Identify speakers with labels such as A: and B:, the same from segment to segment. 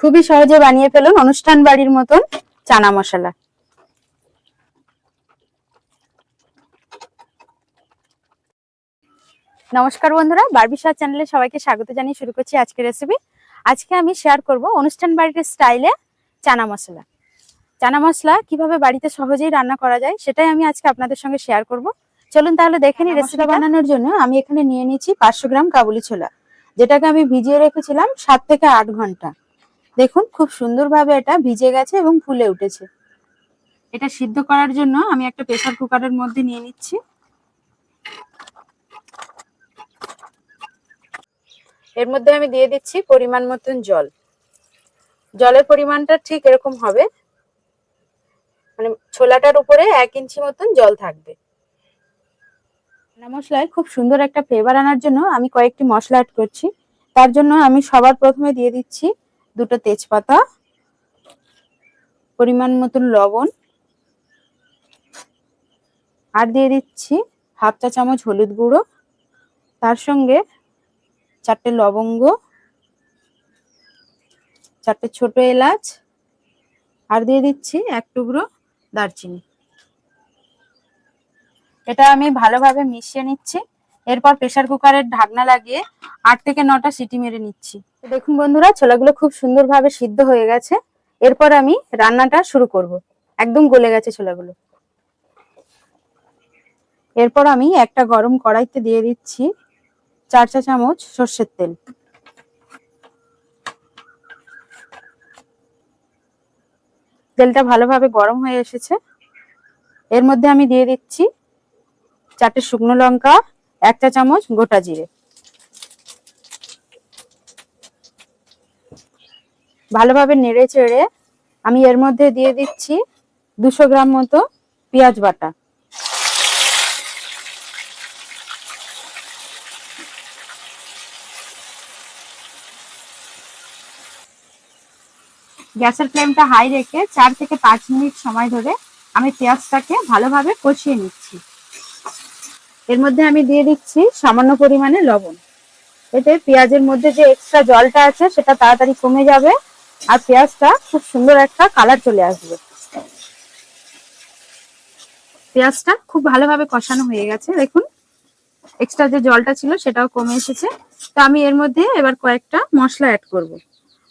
A: খুবই সহজে বানিয়ে ফেলুন অনুষ্ঠান বাড়ির মতন চানা মশলা। নমস্কার বন্ধুরা বারবিশা চ্যানেলে সবাইকে স্বাগত জানিয়ে শুরু করছি আজকের রেসিপি আজকে আমি শেয়ার করব অনুষ্ঠান বাড়ির স্টাইলে চানা মশলা। চানা মশলা কীভাবে বাড়িতে সহজেই রান্না করা যায় সেটাই আমি আজকে আপনাদের সঙ্গে শেয়ার করব। চলুন তাহলে দেখে নিই রেসিপি বানানোর জন্য আমি এখানে নিয়ে নিয়েছি পাঁচশো গ্রাম কাবুলি ছোলা যেটাকে আমি ভিজিয়ে রেখেছিলাম সাত থেকে আট ঘণ্টা। দেখুন, খুব সুন্দরভাবে এটা ভিজে গেছে এবং ফুলে উঠেছে। এটা সিদ্ধ করার জন্য আমি একটা প্রেসার কুকারের মধ্যে নিয়ে নিচ্ছি। এর মধ্যে আমি দিয়ে দিচ্ছি পরিমাণ মতন জল। জলের পরিমাণটা ঠিক এরকম হবে। মানে ছোলাটার উপরে এক ইঞ্চি মতন জল থাকবে। মশলায় খুব সুন্দর একটা ফ্লেভার আনার জন্য আমি কয়েকটি মশলা অ্যাড করছি। তার জন্য আমি সবার প্রথমে দিয়ে দিচ্ছি দুটো তেজপাতা, পরিমাণ মতন লবণ, আর দিয়ে দিচ্ছি হাফ চা চামচ হলুদ গুঁড়ো, তার সঙ্গে চারটে লবঙ্গ, চারটে ছোট এলাচ, আর দিয়ে দিচ্ছি এক টুকরো দারচিনি। এটা আমি ভালোভাবে মিশিয়ে নিচ্ছি। এরপর প্রেসার কুকারের ঢাকনা লাগিয়ে আট থেকে নটা সিটি মেরে নিচ্ছি। দেখুন বন্ধুরা, ছোলাগুলো খুব সুন্দরভাবে সিদ্ধ হয়ে গেছে। এরপর আমি রান্নাটা শুরু করব। একদম গলে গেছে ছোলাগুলো। এরপর আমি একটা গরম কড়াইতে দিয়ে দিচ্ছি চার চা চামচ সর্ষের তেল। তেলটা ভালোভাবে গরম হয়ে এসেছে। এর মধ্যে আমি দিয়ে দিচ্ছি চারটে শুকনো লঙ্কা এক চা চামচ গোটা জিরে। ভালোভাবে নেড়ে চেড়ে আমি এর মধ্যে দিয়ে দিচ্ছি দুশো গ্রাম মতো পেঁয়াজ বাটা। গ্যাসের ফ্লেমটা হাই রেখে চার থেকে পাঁচ মিনিট সময় ধরে আমি পেঁয়াজটাকে ভালোভাবে কষিয়ে নিচ্ছি। এর মধ্যে আমি দিয়ে দিচ্ছি সামান্য পরিমাণে লবণ। এতে পেঁয়াজের মধ্যে যে এক্সট্রা জলটা আছে, সেটা তাড়াতাড়ি কমে যাবে আর পেঁয়াজটা খুব সুন্দর একটা কালার চলে আসবে। পেঁয়াজটা খুব ভালোভাবে কষানো হয়ে গেছে। দেখুন এক্সট্রা যে জলটা ছিল, সেটাও কমে এসেছে। তো আমি এর মধ্যে এবার কয়েকটা মশলা অ্যাড করব।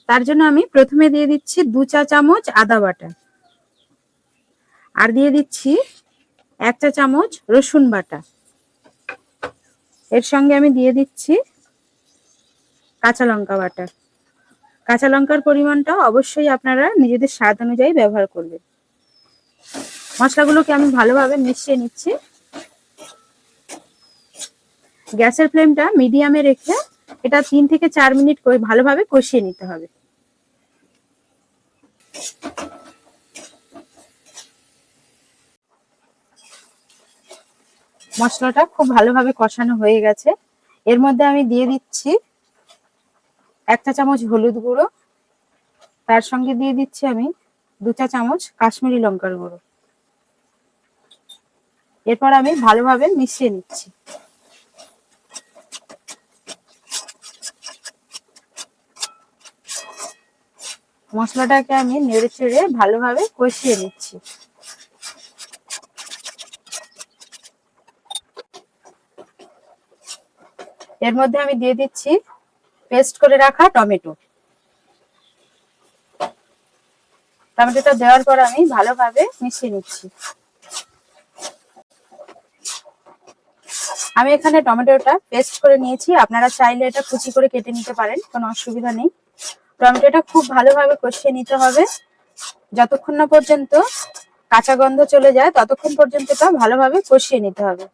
A: তার জন্য আমি প্রথমে দিয়ে দিচ্ছি দু চা চামচ আদা বাটা। আর দিয়ে দিচ্ছি এক চা চামচ রসুন বাটা। এর সঙ্গে আমি দিয়ে দিচ্ছি কাঁচা লঙ্কা বাটা। কাঁচা লঙ্কার পরিমাণটা অবশ্যই আপনারা নিজেদের স্বাদ অনুযায়ী ব্যবহার করবেন। মশলাগুলোকে আমি ভালোভাবে মিশিয়ে নিচ্ছি। গ্যাসের ফ্লেমটা মিডিয়ামে রেখে এটা তিন থেকে চার মিনিট ভালোভাবে কষিয়ে নিতে হবে। মশলাটা খুব ভালোভাবে কষানো হয়ে গেছে। এর মধ্যে আমি দিয়ে দিচ্ছি একটা চামচ হলুদ গুঁড়ো। তার সঙ্গে দিয়ে দিচ্ছি আমি দু চা চামচ কাশ্মীরি লঙ্কার গুঁড়ো। এরপর আমি ভালোভাবে মিশিয়ে নিচ্ছি। মশলাটাকে আমি নেড়ে চেড়ে ভালোভাবে কষিয়ে নিচ্ছি। এর মধ্যে আমি দিয়ে দিচ্ছি পেস্ট করে রাখা টমেটো। টমেটোটা দেওয়ার পর আমি ভালোভাবে মিশিয়ে নিচ্ছি। আমি এখানে টমেটোটা পেস্ট করে নিয়েছি। আপনারা চাইলে এটা কুচি করে কেটে নিতে পারেন, কোনো অসুবিধা নেই। টমেটোটা খুব ভালোভাবে কষিয়ে নিতে হবে। যতক্ষণ না পর্যন্ত কাঁচা গন্ধ চলে যায়, ততক্ষণ পর্যন্ত এটা ভালোভাবে কষিয়ে নিতে হবে।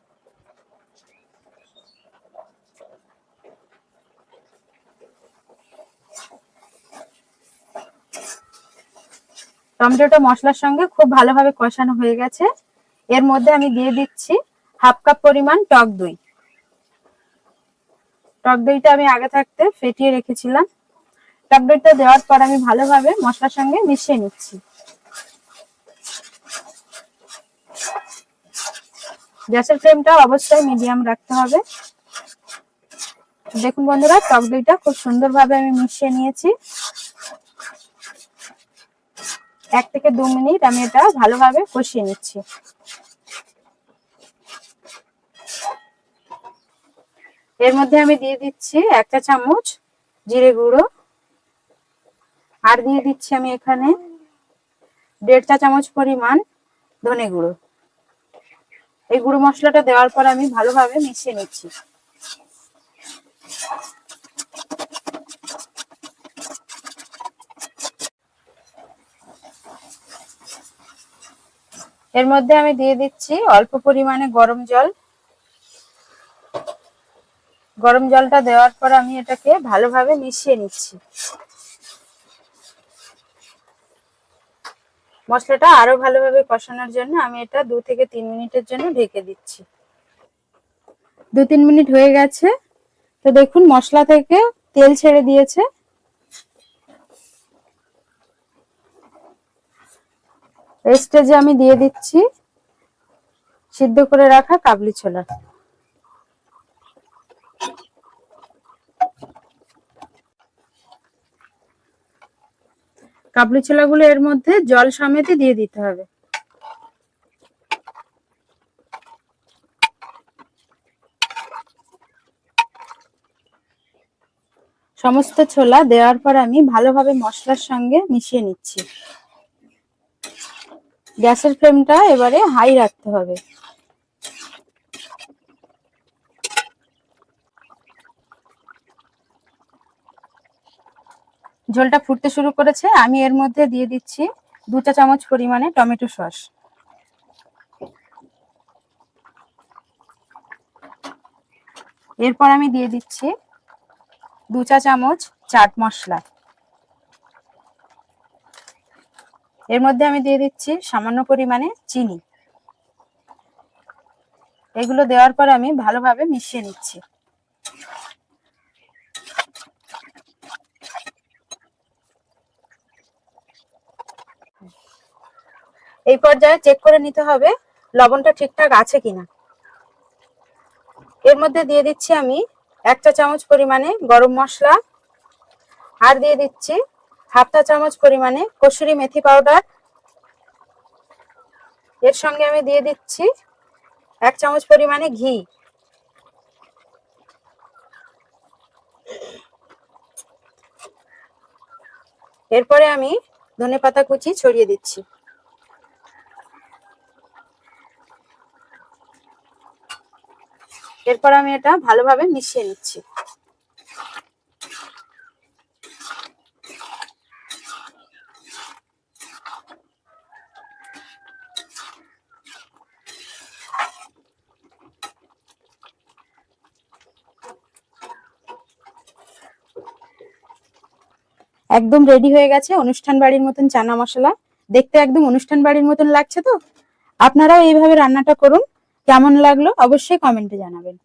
A: টমেটোটা মশলার সঙ্গে খুব ভালোভাবে কষানো হয়ে গেছে। এর মধ্যে আমি দিয়ে দিচ্ছি হাফ কাপ পরিমাণ টক দই। টক দইটা আমি আগে থাকতে ফেটিয়ে রেখেছিলাম। টক দইটা দেওয়ার পর আমি ভালোভাবে মশলার সঙ্গে মিশিয়ে নিচ্ছি। গ্যাসের ফ্লেমটা অবশ্যই মিডিয়াম রাখতে হবে। দেখুন বন্ধুরা, টক দইটা খুব সুন্দরভাবে আমি মিশিয়ে নিয়েছি। এক থেকে দু মিনিট আমি এটা ভালোভাবে কষিয়ে নিচ্ছি। এর মধ্যে আমি দিয়ে দিচ্ছি একটা চামচ জিরে গুঁড়ো। আর দিয়ে দিচ্ছি আমি এখানে দেড় চা চামচ পরিমাণ ধনে গুঁড়ো। এই গুঁড়ো মশলাটা দেওয়ার পর আমি ভালোভাবে মিশিয়ে নিচ্ছি। এর মধ্যে আমি দিয়ে দিচ্ছি অল্প পরিমাণে গরম জল। গরম জলটা দেওয়ার পর আমি এটাকে ভালোভাবে মিশিয়ে নিচ্ছি। মশলাটা আরও ভালোভাবে কষানোর জন্য আমি এটা দু থেকে তিন মিনিটের জন্য ঢেকে দিচ্ছি। দু তিন মিনিট হয়ে গেছে। তো দেখুন, মশলা থেকে তেল ছেড়ে দিয়েছে। স্টেজে আমি দিয়ে দিচ্ছি। সিদ্ধ করে রাখা কাবলি ছোলা। কাবলি ছোলাগুলো এর মধ্যে জল সমেত দিয়ে দিতে হবে। সমস্ত ছোলা দেওয়ার পর আমি ভালোভাবে মশলার সঙ্গে মিশিয়ে নিচ্ছি। গ্যাসের ফ্লেমটা এবারে হাই রাখতে হবে। ঝোলটা ফুটতে শুরু করেছে। আমি এর মধ্যে দিয়ে দিচ্ছি দু চা চামচ পরিমাণে টমেটো সস। এরপর আমি দিয়ে দিচ্ছি দু চা চামচ চাট মশলা। এর মধ্যে আমি দিয়ে দিচ্ছি সামান্য পরিমাণে চিনি। এগুলো দেওয়ার পর আমি ভালোভাবে মিশিয়ে নিচ্ছি। এই পর্যায়ে চেক করে নিতে হবে লবণটা ঠিকঠাক আছে কিনা। এর মধ্যে দিয়ে দিচ্ছি আমি এক চা চামচ পরিমাণে গরম মশলা। আর দিয়ে দিচ্ছি হাফ চা চামচ পরিমাণে কসুরি মেথি পাউডার। এর সঙ্গে আমি দিয়ে দিচ্ছি এক চামচ পরিমাণে ঘি। এরপরে আমি ধনে পাতা কুচি ছড়িয়ে দিচ্ছি। এরপর আমি এটা ভালোভাবে মিশিয়ে নিচ্ছি। একদম রেডি হয়ে গেছে অনুষ্ঠান বাড়ির মতন চানা মশলা। দেখতে একদম অনুষ্ঠান বাড়ির মতন লাগছে তো? আপনারাও এইভাবে রান্নাটা করুন। কেমন লাগল অবশ্যই কমেন্টে জানাবেন।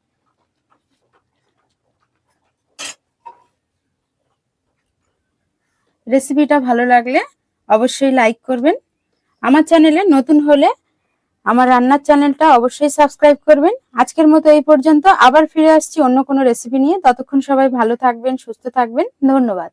A: রেসিপিটা ভালো লাগলে অবশ্যই লাইক করবেন। আমার চ্যানেলে নতুন হলে আমার রান্নার চ্যানেলটা অবশ্যই সাবস্ক্রাইব করবেন। আজকের মতো এই পর্যন্ত আবার ফিরে আসছি অন্য কোনো রেসিপি নিয়ে। ততক্ষণ সবাই ভালো থাকবেন, সুস্থ থাকবেন। ধন্যবাদ।